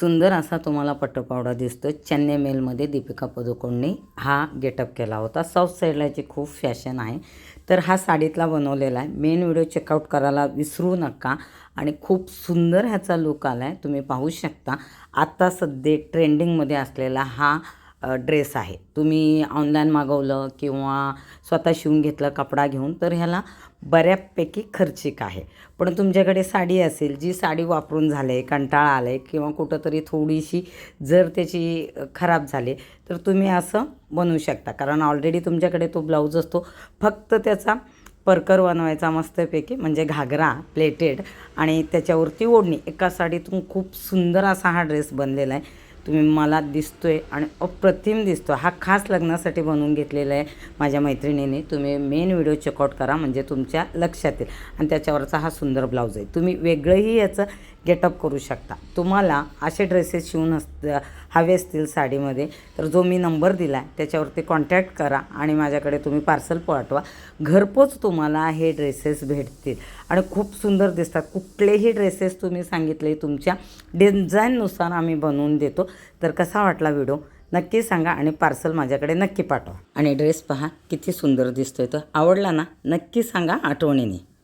सुंदर असा तुम्हाला पटपावडा दिसतो चेन्नई मेलमध्ये दीपिका पदुकोणने हा गेटअप केला होता. साऊथ साईडला याची खूप फॅशन आहे. तर हा साडीतला बनवलेला आहे. मेन व्हिडिओ चेकआउट करायला विसरू नका. आणि खूप सुंदर ह्याचा लुक आला आहे तुम्ही पाहू शकता. आत्ता सध्या ट्रेंडिंगमध्ये असलेला हा ड्रेस आहे. तुम्ही ऑनलाईन मागवलं किंवा स्वतः शिवून घेतलं कपडा घेऊन तर ह्याला बऱ्यापैकी खर्चिक आहे. पण तुमच्याकडे साडी असेल जी साडी वापरून झाले कंटाळा आला आहे किंवा कुठंतरी थोडीशी जर त्याची खराब झाली तर तुम्ही असं बनवू शकता. कारण ऑलरेडी तुमच्याकडे तो ब्लाऊज असतो फक्त त्याचा परकर बनवायचा मस्तपैकी म्हणजे घागरा प्लेटेड आणि त्याच्यावरती ओढणी. एका साडीतून खूप सुंदर असा हा ड्रेस बनलेला आहे. तुम्ही मला दिसतो आहे आणि अप्रतिम दिसतो. हा खास लग्नासाठी बनवून घेतलेला आहे माझ्या मैत्रिणीने. तुम्ही मेन व्हिडिओ चेकआउट करा म्हणजे तुमच्या लक्षात येईल. आणि त्याच्यावरचा हा सुंदर ब्लाऊज आहे. तुम्ही वेगळंही याचं गेटअप करू शकता. तुम्हाला असे ड्रेसेस शिवून अस हवे असतील साडीमध्ये तर जो मी नंबर दिला आहे त्याच्यावरती कॉन्टॅक्ट करा आणि माझ्याकडे तुम्ही पार्सल पाठवा. घरपोच तुम्हाला हे ड्रेसेस भेटतील. आणि खूप सुंदर दिसतात. कुठलेही ड्रेसेस तुम्ही सांगितले तुमच्या डिझाईननुसार आम्ही बनवून देतो. तर कसा वाटला व्हिडिओ? नक्की सांगा आणि पार्सल माझ्याकडे नक्की पाठवा. आणि ड्रेस पहा किती सुंदर दिसतोय तो. आवडला ना नक्की सांगा आठवणीने.